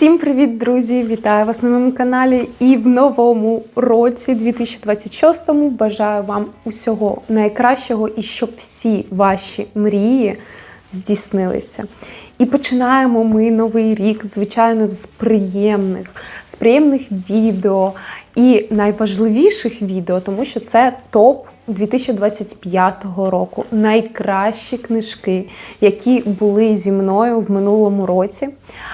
Всім привіт, друзі! Вітаю вас на моєму каналі. І в новому році 2026-му бажаю вам усього найкращого і щоб всі ваші мрії здійснилися. І починаємо ми новий рік, звичайно, з приємних, з приємних відео і найважливіших відео, тому що це топ 2025 року. Найкращі книжки, які були зі мною в минулому році.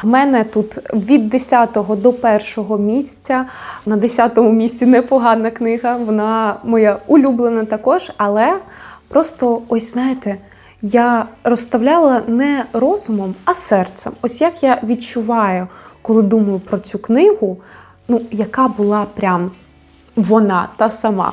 У мене тут від 10 до 1 місця. На 10 місці непогана книга, вона моя улюблена також, але просто ось знаєте. Я розставляла не розумом, а серцем. Ось як я відчуваю, коли думаю про цю книгу, ну, яка була прям вона та сама.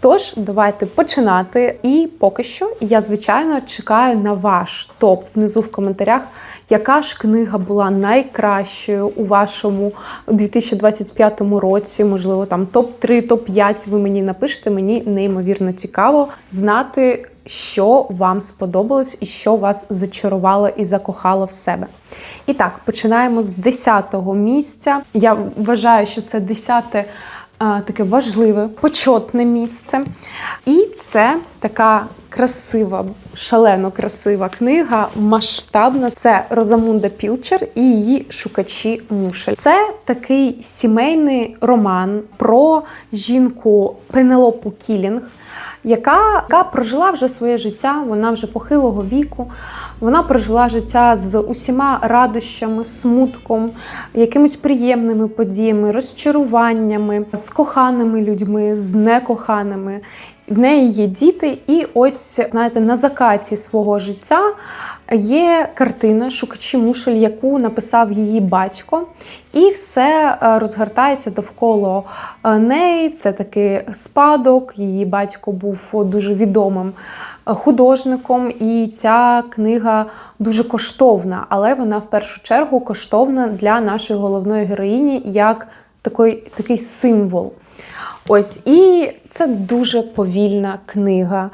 Тож, давайте починати. І поки що я, звичайно, чекаю на ваш топ внизу в коментарях, яка ж книга була найкращою у вашому 2025 році. Можливо, там топ-3, топ-5 ви мені напишете. Мені неймовірно цікаво знати. Що вам сподобалось і що вас зачарувало і закохало в себе. І так, починаємо з 10-го місця. Я вважаю, що це 10-те таке важливе, почотне місце. І це така красива, шалено красива книга, масштабна. Це Розамунда Пілчер і її шукачі мушель. Це такий сімейний роман про жінку Пенелопу Кілінг. Яка, яка прожила вже своє життя, вона вже похилого віку, вона прожила життя з усіма радощами, смутком, якимись приємними подіями, розчаруваннями, з коханими людьми, з некоханими. В неї є діти, і ось, знаєте, на закаті свого життя є картина Шукачі мушель, яку написав її батько, і все е, розгортається довкола е, неї. Це такий спадок. Її батько був дуже відомим е, художником, і ця книга дуже коштовна, але вона в першу чергу коштовна для нашої головної героїні як такий, такий символ. Ось, і це дуже повільна книга.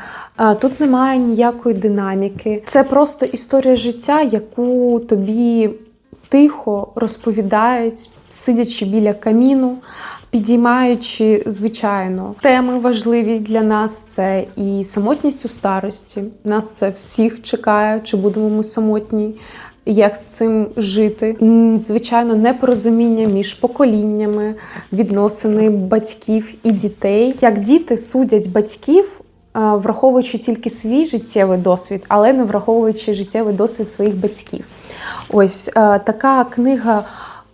Тут немає ніякої динаміки. Це просто історія життя, яку тобі тихо розповідають, сидячи біля каміну, підіймаючи, звичайно, теми важливі для нас. Це і самотність у старості. Нас це всіх чекає, чи будемо ми самотні як з цим жити. Звичайно, непорозуміння між поколіннями, відносини батьків і дітей. Як діти судять батьків, враховуючи тільки свій життєвий досвід, але не враховуючи життєвий досвід своїх батьків. Ось така книга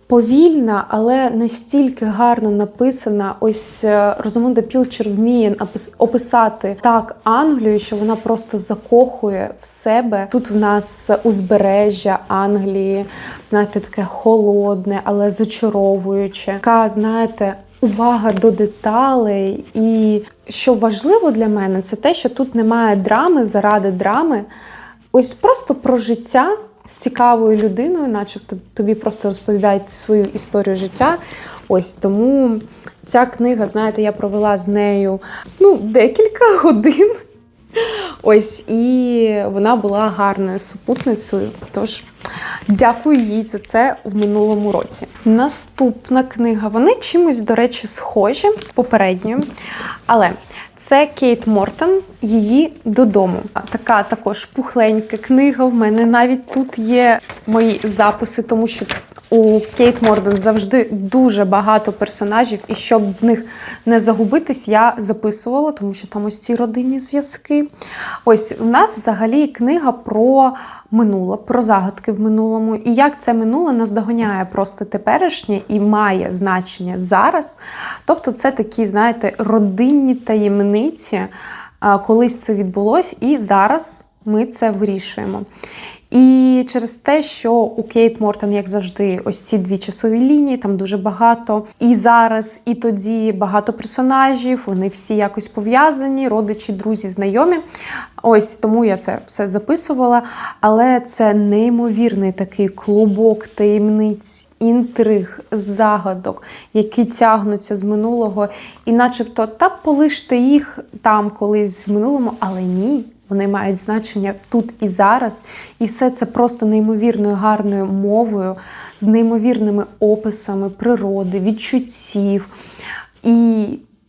повільна, але настільки гарно написана. Ось е, Розумонда Пілчер вміє описати так Англію, що вона просто закохує в себе. Тут в нас узбережжя Англії, знаєте, таке холодне, але зачаровуюче. Така, знаєте, увага до деталей. І що важливо для мене, це те, що тут немає драми заради драми. Ось просто про життя з цікавою людиною, начебто тобі просто розповідають свою історію життя. Ось тому ця книга, знаєте, я провела з нею ну, декілька годин. Ось, і вона була гарною супутницею. Тож дякую їй за це в минулому році. Наступна книга. Вони чимось, до речі, схожі попередньою. Але це Кейт Мортон, її додому. Така також пухленька книга. В мене навіть тут є мої записи, тому що у Кейт Морден завжди дуже багато персонажів, і щоб в них не загубитись, я записувала, тому що там ось ці родинні зв'язки. Ось у нас взагалі книга про минуле, про загадки в минулому. І як це минуле наздоганяє просто теперішнє і має значення зараз. Тобто, це такі, знаєте, родинні таємниці, колись це відбулось, і зараз ми це вирішуємо. І через те, що у Кейт Мортон, як завжди, ось ці дві часові лінії, там дуже багато. І зараз, і тоді багато персонажів, вони всі якось пов'язані, родичі, друзі, знайомі. Ось тому я це все записувала. Але це неймовірний такий клубок таємниць, інтриг, загадок, які тягнуться з минулого, і начебто та полиште їх там колись в минулому, але ні. Вони мають значення тут і зараз, і все це просто неймовірною гарною мовою, з неймовірними описами природи, відчуттів. І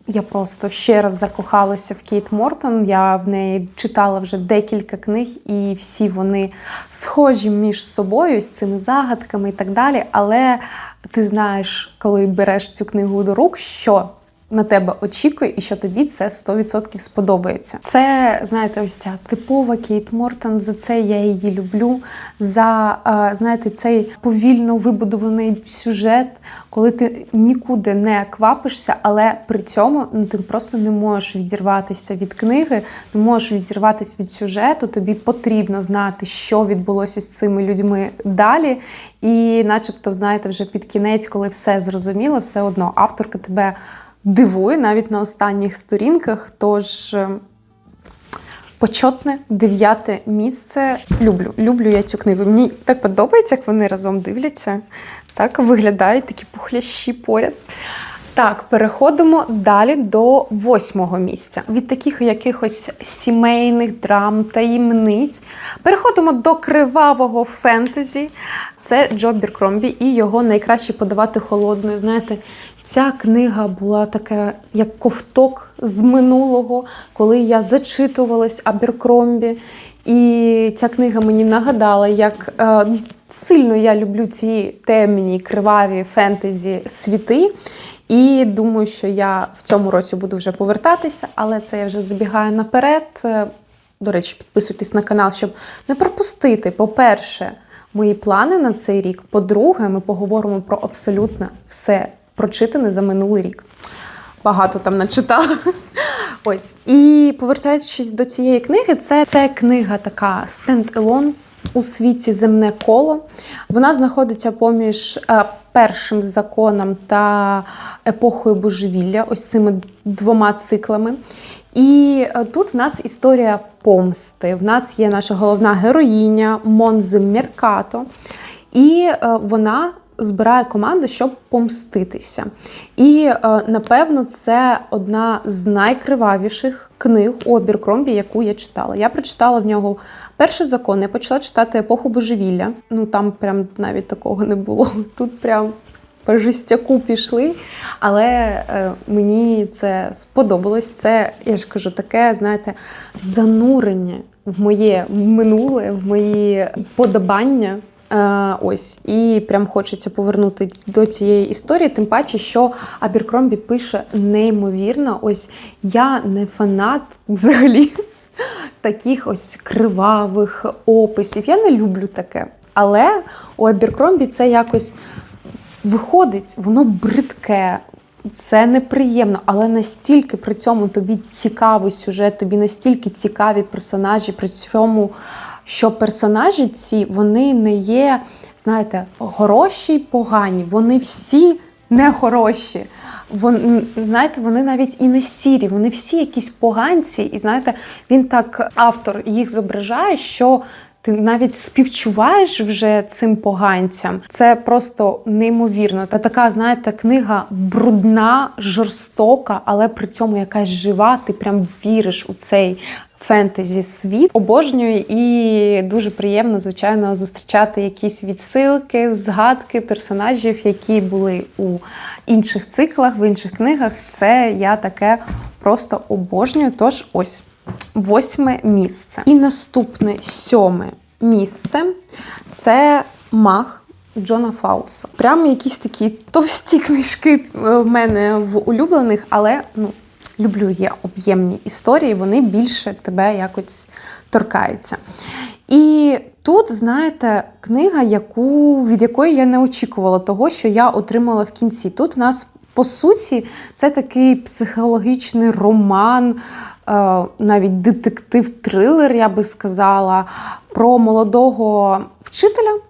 я просто ще раз закохалася в Кейт Мортон. Я в неї читала вже декілька книг, і всі вони схожі між собою з цими загадками і так далі. Але ти знаєш, коли береш цю книгу до рук, що на тебе очікує, і що тобі це 100% сподобається. Це знаєте, ось ця типова Кейт Мортон. За це я її люблю. За знаєте, цей повільно вибудований сюжет, коли ти нікуди не квапишся, але при цьому ну, ти просто не можеш відірватися від книги, не можеш відірватися від сюжету. Тобі потрібно знати, що відбулося з цими людьми далі. І, начебто, знаєте, вже під кінець, коли все зрозуміло, все одно авторка тебе дивує навіть на останніх сторінках. Тож е, почетне дев'яте місце. Люблю. Люблю я цю книгу. Мені так подобається, як вони разом дивляться. Так виглядають такі пухлящі поряд. Так, переходимо далі до восьмого місця. Від таких якихось сімейних драм, таємниць. Переходимо до кривавого фентезі. Це Джо Біркромбі і його найкраще подавати холодною. Знаєте, ця книга була така, як ковток з минулого, коли я зачитувалась Аберкромбі. І ця книга мені нагадала, як е, сильно я люблю ці темні, криваві фентезі світи. І думаю, що я в цьому році буду вже повертатися, але це я вже забігаю наперед. Е, До речі, підписуйтесь на канал, щоб не пропустити, по-перше, мої плани на цей рік. По-друге, ми поговоримо про абсолютно все прочитане за минулий рік. Багато там начитала. Ось. І повертаючись до цієї книги, це, це книга така stand-alone у світі земне коло. Вона знаходиться поміж е, першим законом та епохою божевілля, ось цими двома циклами. І е, тут в нас історія помсти. В нас є наша головна героїня Монзе Меркато, і е, вона збирає команду, щоб помститися. І е, напевно, це одна з найкривавіших книг у Обіркромбі, яку я читала. Я прочитала в нього перший закон, я почала читати епоху божевілля. Ну там прям навіть такого не було. Тут прям. По жестяку пішли, але е, мені це сподобалось. Це, я ж кажу, таке, знаєте, занурення в моє минуле, в мої подобання. Е, ось, і прям хочеться повернутися до цієї історії, тим паче, що Аберкромбі пише неймовірно. Ось я не фанат взагалі таких ось кривавих описів. Я не люблю таке. Але у Аберкромбі це якось виходить, воно бридке. Це неприємно, але настільки при цьому тобі цікавий сюжет, тобі настільки цікаві персонажі, при цьому що персонажі ці вони не є, знаєте, хороші й погані. Вони всі не хороші. Вони, знаєте, вони навіть і не сірі, вони всі якісь поганці. І знаєте, він так, автор їх зображає, що. Ти навіть співчуваєш вже цим поганцям. Це просто неймовірно. Та така, знаєте, книга брудна, жорстока, але при цьому якась жива. Ти прям віриш у цей фентезі світ. Обожнюю і дуже приємно, звичайно, зустрічати якісь відсилки, згадки персонажів, які були у інших циклах, в інших книгах. Це я таке просто обожнюю. Тож ось восьме місце. І наступне сьоме місце це мах. Джона Фаулса. Прямо якісь такі товсті книжки в мене в улюблених, але ну, люблю є об'ємні історії, вони більше тебе якось торкаються. І тут, знаєте, книга, яку, від якої я не очікувала того, що я отримала в кінці. Тут в нас, по суті, це такий психологічний роман, е, навіть детектив-трилер, я би сказала, про молодого вчителя.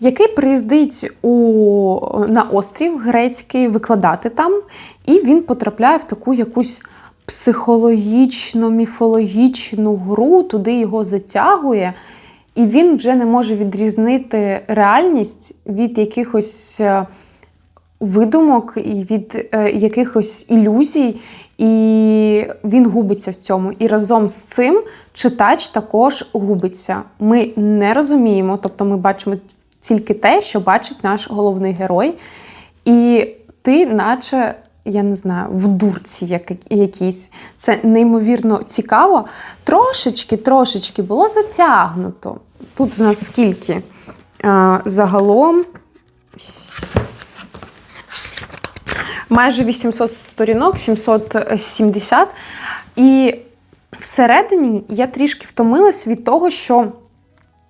Який приїздить у, на острів грецький викладати там, і він потрапляє в таку якусь психологічно міфологічну гру, туди його затягує, і він вже не може відрізнити реальність від якихось е, видумок і від е, якихось ілюзій, і він губиться в цьому. І разом з цим читач також губиться. Ми не розуміємо, тобто ми бачимо тільки те, що бачить наш головний герой. І ти, наче, я не знаю, в дурці як- якійсь. Це неймовірно цікаво. Трошечки, трошечки було затягнуто. Тут в нас скільки? А, загалом майже 800 сторінок, 770. І всередині я трішки втомилась від того, що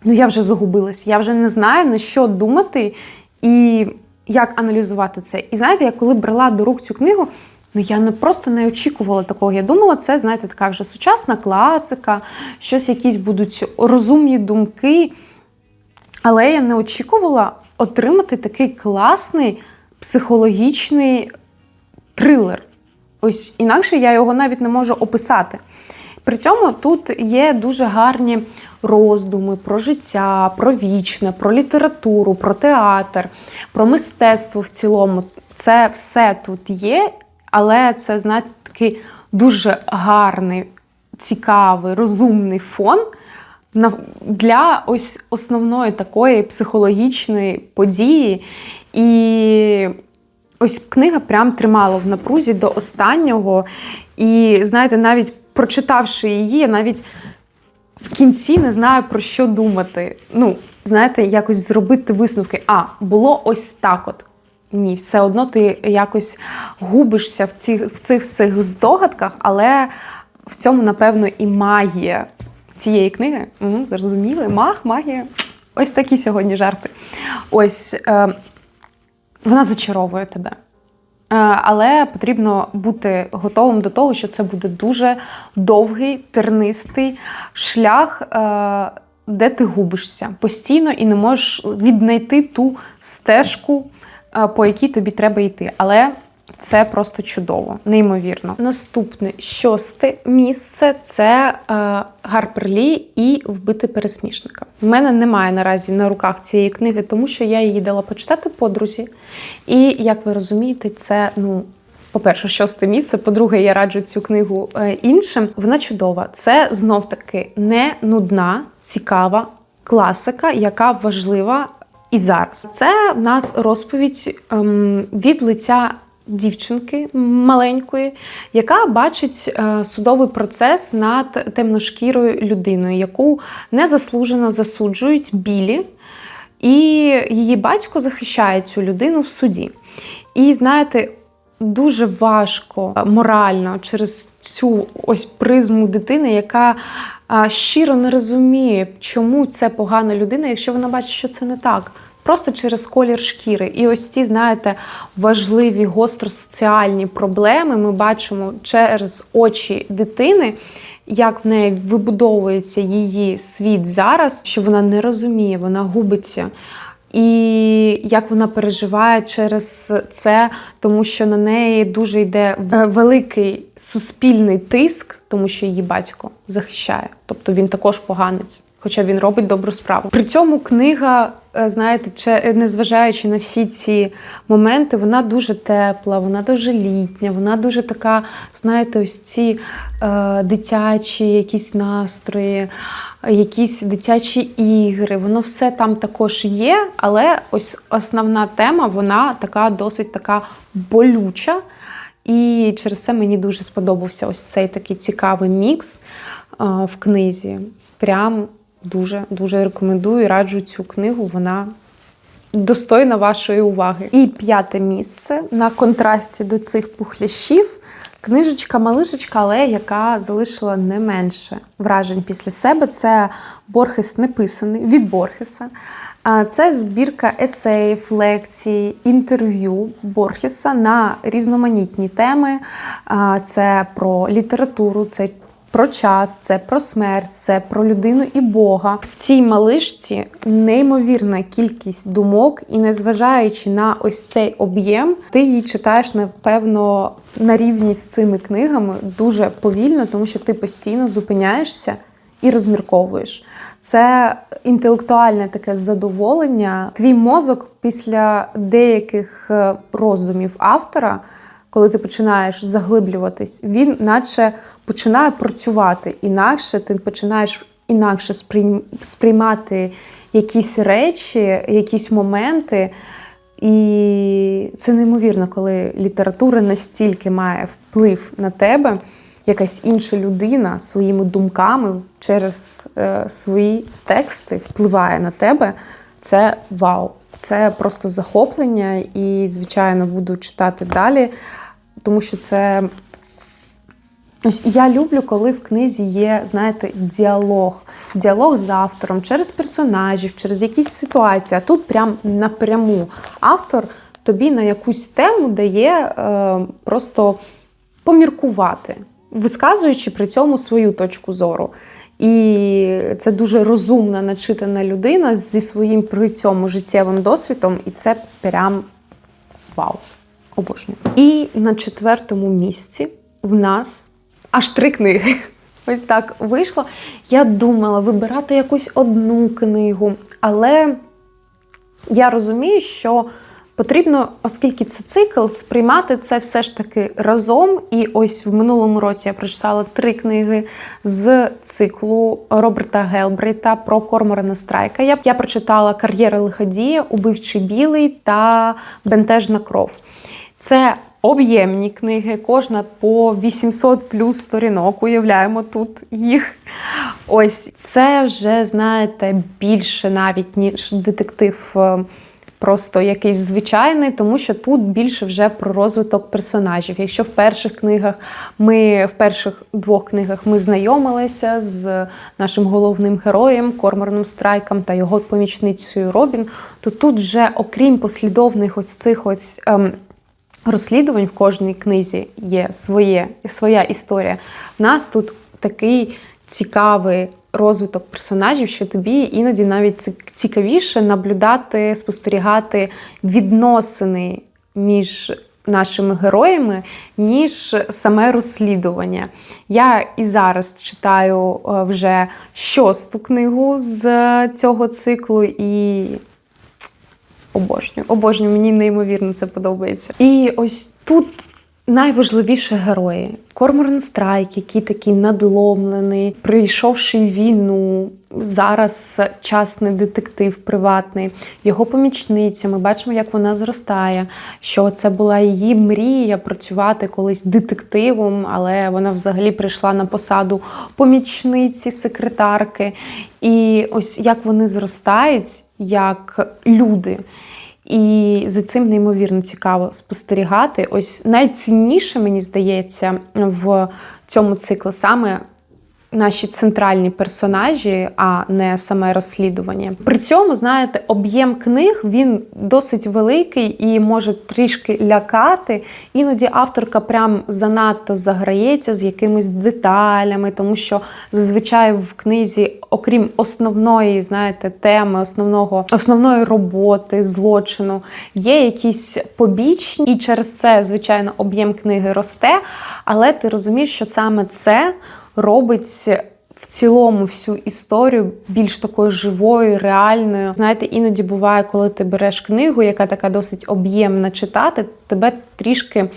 ну, я вже загубилась, я вже не знаю, на що думати і як аналізувати це. І знаєте, я коли брала до рук цю книгу, ну я не просто не очікувала такого. Я думала, це, знаєте, така вже сучасна класика, щось якісь будуть розумні думки. Але я не очікувала отримати такий класний психологічний трилер. Ось інакше я його навіть не можу описати. При цьому тут є дуже гарні роздуми про життя, про вічне, про літературу, про театр, про мистецтво в цілому. Це все тут є, але це, знаєте, такий дуже гарний, цікавий, розумний фон для ось основної такої психологічної події. І ось книга прям тримала в напрузі до останнього. І знаєте, навіть прочитавши її, я навіть в кінці не знаю про що думати. Ну, знаєте, якось зробити висновки. А, було ось так от. Ні, все одно ти якось губишся в цих, в цих всіх здогадках, але в цьому, напевно, і магія цієї книги. Угу, зрозуміли? Маг, магія. Ось такі сьогодні жарти. Ось е, вона зачаровує тебе. Е, Але потрібно бути готовим до того, що це буде дуже довгий, тернистий шлях, е, де ти губишся постійно і не можеш віднайти ту стежку, е, по якій тобі треба йти. Але це просто чудово, неймовірно. Наступне шосте місце це е, Гарпер Лі і Вбити пересмішника. У мене немає наразі на руках цієї книги, тому що я її дала почитати подрузі. І як ви розумієте, це ну. По-перше, шосте місце. По-друге, я раджу цю книгу е, іншим. Вона чудова. Це знов таки не нудна, цікава класика, яка важлива і зараз. Це в нас розповідь ем, від лиця дівчинки маленької, яка бачить е, судовий процес над темношкірою людиною, яку незаслужено засуджують білі. І її батько захищає цю людину в суді. І знаєте, дуже важко е, морально через цю ось призму дитини, яка щиро не розуміє, чому це погана людина, якщо вона бачить, що це не так. Просто через колір шкіри. І ось ці, знаєте, важливі гостросоціальні проблеми ми бачимо через очі дитини, як в неї вибудовується її світ зараз, що вона не розуміє, вона губиться. І як вона переживає через це, тому що на неї дуже йде е, великий суспільний тиск, тому що її батько захищає, тобто він також поганець. Хоча він робить добру справу. При цьому книга, е, знаєте, незважаючи на всі ці моменти, вона дуже тепла, вона дуже літня, вона дуже така, знаєте, ось ці е, дитячі якісь настрої, якісь дитячі ігри. Воно все там також є, але ось основна тема, вона така досить така болюча. І через це мені дуже сподобався ось цей такий цікавий мікс е, в книзі. Прям дуже дуже рекомендую, раджу цю книгу. Вона достойна вашої уваги. І п'яте місце на контрасті до цих пухляшів. Книжечка малишечка, але яка залишила не менше вражень після себе. Це Борхес неписаний від Борхеса. Це збірка есеїв, лекцій, інтерв'ю Борхеса на різноманітні теми. Це про літературу, це про час, це про смерть, це про людину і Бога. В цій малишці неймовірна кількість думок, і незважаючи на ось цей об'єм, ти її читаєш напевно на рівні з цими книгами дуже повільно, тому що ти постійно зупиняєшся і розмірковуєш. Це інтелектуальне таке задоволення. Твій мозок після деяких е, роздумів автора, коли ти починаєш заглиблюватись, він наче починає працювати інакше, ти починаєш інакше сприймати якісь речі, якісь моменти. І це неймовірно, коли література настільки має вплив на тебе, якась інша людина своїми думками через е, свої тексти впливає на тебе. Це вау. Це просто захоплення, і, звичайно, буду читати далі, тому що це. Ось я люблю, коли в книзі є, знаєте, діалог. Діалог з автором через персонажів, через якісь ситуації. А тут прям напряму автор тобі на якусь тему дає е, просто поміркувати, висказуючи при цьому свою точку зору. І це дуже розумна, начитана людина зі своїм при цьому життєвим досвідом, і це прям вау. Обожнюю. І на четвертому місці в нас аж три книги. Ось так вийшло. Я думала вибирати якусь одну книгу, але я розумію, що потрібно, оскільки це цикл, сприймати це все ж таки разом. І ось в минулому році я прочитала три книги з циклу Роберта Гелбрейта про Корморана Страйка. Я, я прочитала Кар'єра лиходія, Убивчий білий та Бентежна кров. Це об'ємні книги, кожна по 800 плюс сторінок. Уявляємо тут їх. Ось це вже, знаєте, більше навіть, ніж детектив. е, Просто якийсь звичайний, тому що тут більше вже про розвиток персонажів. Якщо в перших книгах ми в перших двох книгах ми знайомилися з нашим головним героєм Корморном Страйком та його помічницею Робін, то тут вже, окрім послідовних ось цих ось ем, розслідувань в кожній книзі є своє, своя історія. В нас тут такий цікавий розвиток персонажів, що тобі іноді навіть ці- цікавіше наблюдати, спостерігати відносини між нашими героями, ніж саме розслідування. Я і зараз читаю е, вже шосту книгу з цього циклу і Обожнюю, обожнюю, мені неймовірно це подобається. І ось тут найважливіші герої. Корморн Страйк, який такий надломлений, прийшовши війну. Зараз частний детектив приватний, його помічниця. Ми бачимо, як вона зростає. Що це була її мрія працювати колись детективом, але вона взагалі прийшла на посаду помічниці, секретарки. І ось як вони зростають, як люди. І за цим неймовірно цікаво спостерігати. Ось найцінніше, мені здається, в цьому циклі саме наші центральні персонажі, а не саме розслідування. При цьому, знаєте, об'єм книг він досить великий і може трішки лякати. Іноді авторка прям занадто заграється з якимись деталями, тому що зазвичай в книзі, окрім основної, знаєте, теми, основного основної роботи, злочину, є якісь побічні, і через це, звичайно, об'єм книги росте. Але ти розумієш, що саме це робить в цілому всю історію більш такою живою, реальною. Знаєте, іноді буває, коли ти береш книгу, яка така досить об'ємна читати, тебе трішки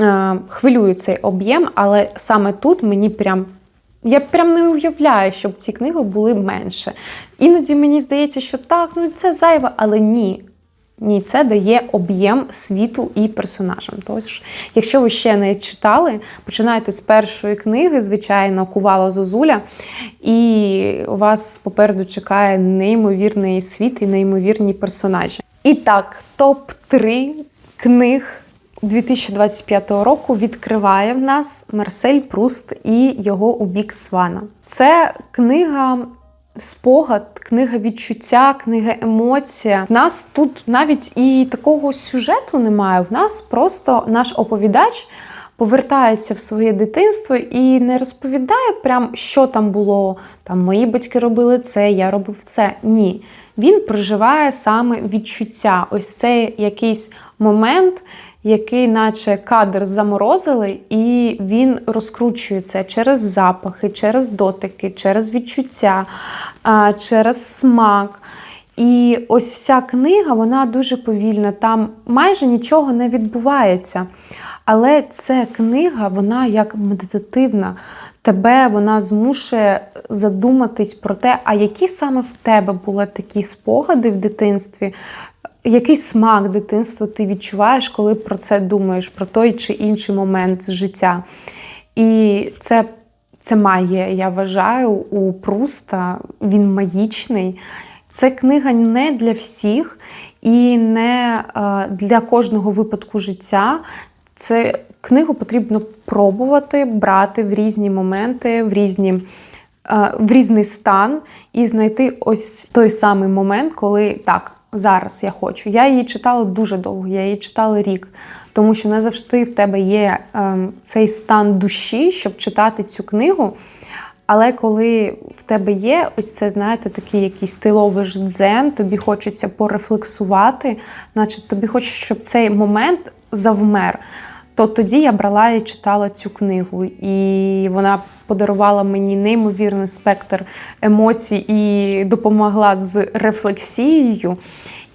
е, хвилює цей об'єм, але саме тут мені прям. Я прям не уявляю, щоб ці книги були менше. Іноді мені здається, що так, ну це зайве, але ні. Ні, це дає об'єм світу і персонажам. Тож, якщо ви ще не читали, починайте з першої книги, звичайно, Кувала Зозуля, і вас попереду чекає неймовірний світ і неймовірні персонажі. І так, топ-3 книг 2025 року відкриває в нас Марсель Пруст і його у бік Свана. Це книга спогад, книга відчуття, книга емоція. В нас тут навіть і такого сюжету немає. В нас просто наш оповідач повертається в своє дитинство і не розповідає прям, що там було. Там мої батьки робили це, я робив це. Ні. він проживає саме відчуття. Ось цей якийсь момент, який, наче кадр заморозили, і він розкручується через запахи, через дотики, через відчуття, через смак. І ось вся книга, вона дуже повільна, там майже нічого не відбувається. Але ця книга, вона як медитативна. Тебе вона змушує задуматись про те, а які саме в тебе були такі спогади в дитинстві, який смак дитинства ти відчуваєш, коли про це думаєш, про той чи інший момент з життя. І це, це має, я вважаю, у Пруста, він магічний. Це книга не для всіх і не е, для кожного випадку життя. Це книгу потрібно пробувати, брати в різні моменти, в різні. е, В різний стан і знайти ось той самий момент, коли так, зараз я хочу. Я її читала дуже довго, я її читала рік, тому що не завжди в тебе є ем, цей стан душі, щоб читати цю книгу. Але коли в тебе є ось це, знаєте, такий якийсь тиловий ловиш дзен, тобі хочеться порефлексувати, значить тобі хочеться, щоб цей момент завмер. То тоді я брала і читала цю книгу, і вона подарувала мені неймовірний спектр емоцій і допомогла з рефлексією.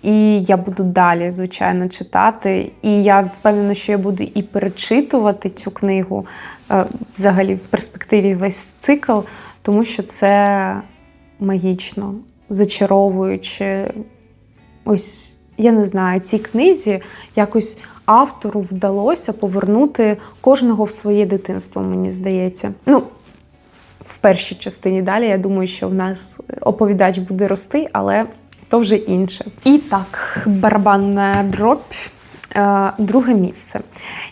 І я буду далі, звичайно, читати. І я впевнена, що я буду і перечитувати цю книгу е, взагалі в перспективі весь цикл, тому що це магічно, зачаровуюче. Ось я не знаю, цій книзі якось автору вдалося повернути кожного в своє дитинство, мені здається. Ну, в першій частині далі. Я думаю, що в нас оповідач буде рости, але то вже інше. І так, барабанна дробь. е, Друге місце.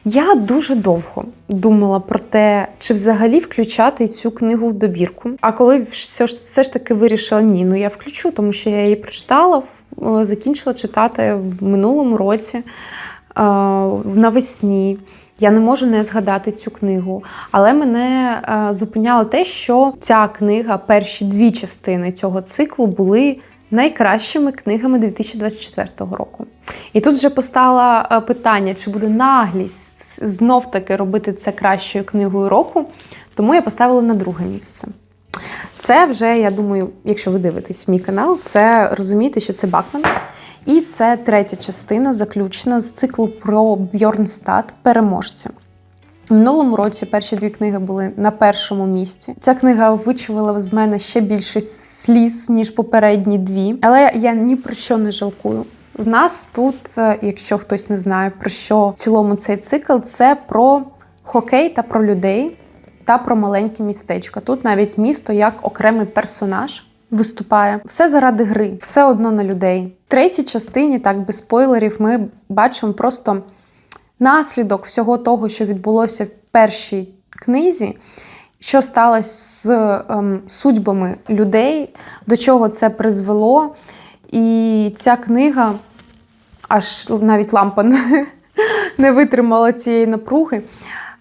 Я дуже довго думала про те, чи взагалі включати цю книгу в добірку. А коли все ж, таки вирішила, ні, ну я включу, тому що я її прочитала, закінчила читати в минулому році, навесні. Я не можу не згадати цю книгу, але мене е, зупиняло те, що ця книга, перші дві частини цього циклу були найкращими книгами 2024 року. І тут вже постало е, питання, чи буде наглість знов таки робити це кращою книгою року. Тому я поставила на друге місце. Це вже, я думаю, якщо ви дивитесь мій канал, це розумієте, що це Бакман. І це третя частина, заключена з циклу про Бьорнстад переможця. Минулому році перші дві книги були на першому місці. Ця книга вичувала з мене ще більше сліз, ніж попередні дві. Але я ні про що не жалкую. В нас тут, е, якщо хтось не знає про що в цілому цей цикл, це про хокей та про людей та про маленьке містечко. Тут навіть місто як окремий персонаж виступає. Все заради гри, все одно на людей. В третій частині, так без спойлерів, ми бачимо просто наслідок всього того, що відбулося в першій книзі, що сталося з ем, судьбами людей, до чого це призвело. І ця книга, аж навіть лампа не, не витримала цієї напруги.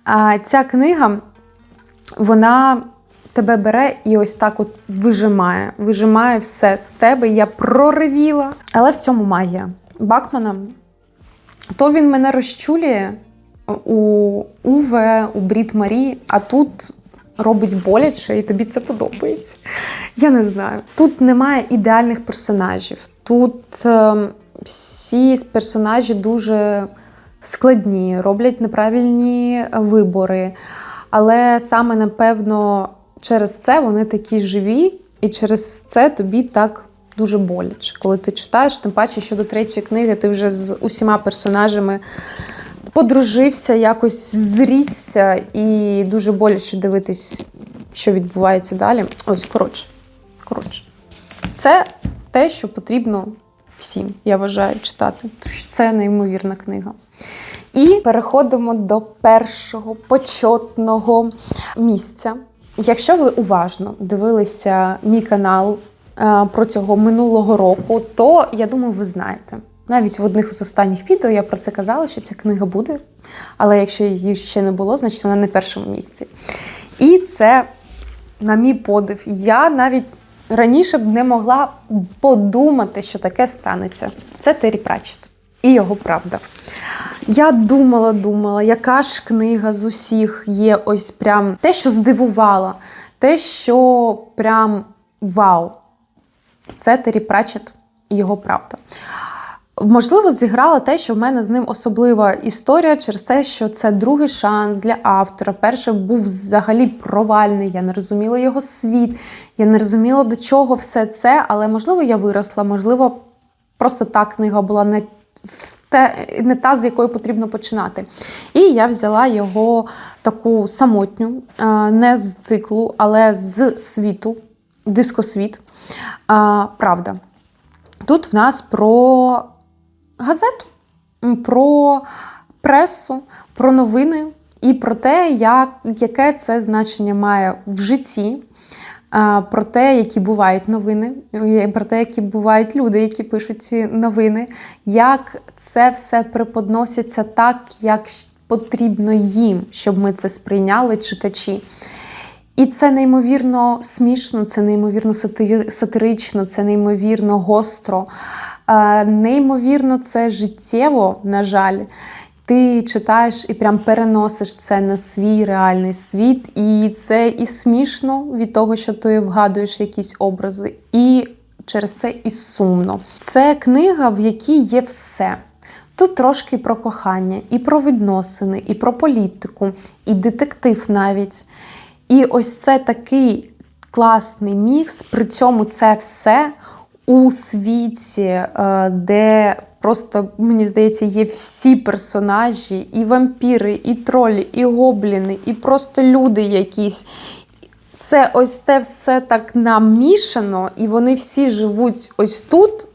А ця книга, вона тебе бере і ось так от вижимає. Вижимає все з тебе. Я проривіла. Але в цьому магія. Бакмана то він мене розчулює у Уве, у Брід Марі, а тут робить боляче, і тобі це подобається. Я не знаю. Тут немає ідеальних персонажів. Тут е, всі персонажі дуже складні, роблять неправильні вибори. Але саме напевно через це вони такі живі, і через це тобі так дуже боляче. Коли ти читаєш, тим паче, що до третьої книги ти вже з усіма персонажами подружився, якось зрісся, і дуже боляче дивитись, що відбувається далі. Ось, коротше. коротше. Це те, що потрібно всім, я вважаю, читати. Що це неймовірна книга. І переходимо до першого почетного місця. Якщо ви уважно дивилися мій канал е, протягом минулого року, то я думаю, ви знаєте. Навіть в одних з останніх відео я про це казала, що ця книга буде. Але якщо її ще не було, значить вона не першому місці. І це, на мій подив, я навіть раніше б не могла подумати, що таке станеться. Це Террі Пратчет і його правда. Я думала, думала, яка ж книга з усіх є ось прям те, що здивувала, те, що прям вау. Це Террі Пратчет і його правда. Можливо, зіграло те, що в мене з ним особлива історія через те, що це другий шанс для автора. Перший був взагалі провальний. Я не розуміла його світ, я не розуміла, до чого все це, але можливо, я виросла, можливо, просто та книга була не, не та, з якої потрібно починати. І я взяла його таку самотню, е, не з циклу, але з світу, дискосвіт. Правда. Тут в нас про газету, про пресу, про новини і про те, як, яке це значення має в житті, про те, які бувають новини, про те, які бувають люди, які пишуть ці новини, як це все преподноситься так, як потрібно їм, щоб ми це сприйняли, читачі. І це неймовірно смішно, це неймовірно сатирично, це неймовірно гостро. Е, Неймовірно, це життєво, на жаль. Ти читаєш і прям переносиш це на свій реальний світ. І це і смішно від того, що ти вгадуєш якісь образи, і через це і сумно. Це книга, в якій є все. Тут трошки про кохання, і про відносини, і про політику, і детектив навіть. І ось це такий класний мікс. При цьому це все у світі, е, де просто, мені здається, є всі персонажі: і вампіри, і тролі, і гобліни, і просто люди якісь. Це ось те все так намішано, і вони всі живуть ось тут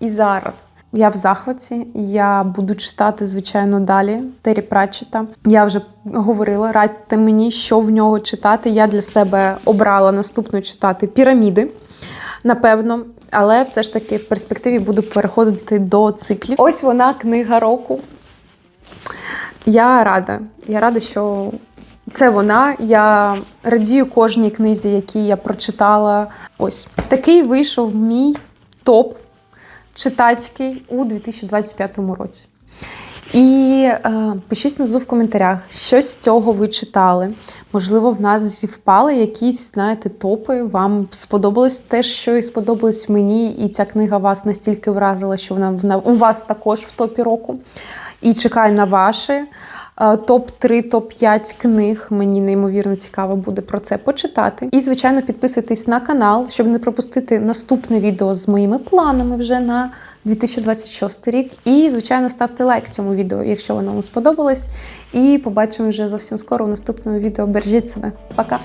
і зараз. Я в захваті. Я буду читати, звичайно, далі Террі Пратчета. Я вже говорила, радьте мені, що в нього читати. Я для себе обрала наступну читати піраміди, напевно. Але все ж таки в перспективі буду переходити до циклів. Ось вона, книга року. Я рада. Я рада, що це вона. Я радію кожній книзі, які я прочитала. Ось такий вийшов мій топ читацький у 2025 році. І е, пишіть внизу в коментарях, що з цього ви читали. Можливо, в нас зівпали якісь, знаєте, топи. Вам сподобалось те, що і сподобалось мені, і ця книга вас настільки вразила, що вона, вона у вас також в топі року. І чекаю на ваші топ-3, топ-5 книг. Мені неймовірно цікаво буде про це почитати. І, звичайно, підписуйтесь на канал, щоб не пропустити наступне відео з моїми планами вже на 2026 рік. І, звичайно, ставте лайк цьому відео, якщо воно вам сподобалось. І побачимо вже зовсім скоро у наступному відео. Бережіть себе. Пока!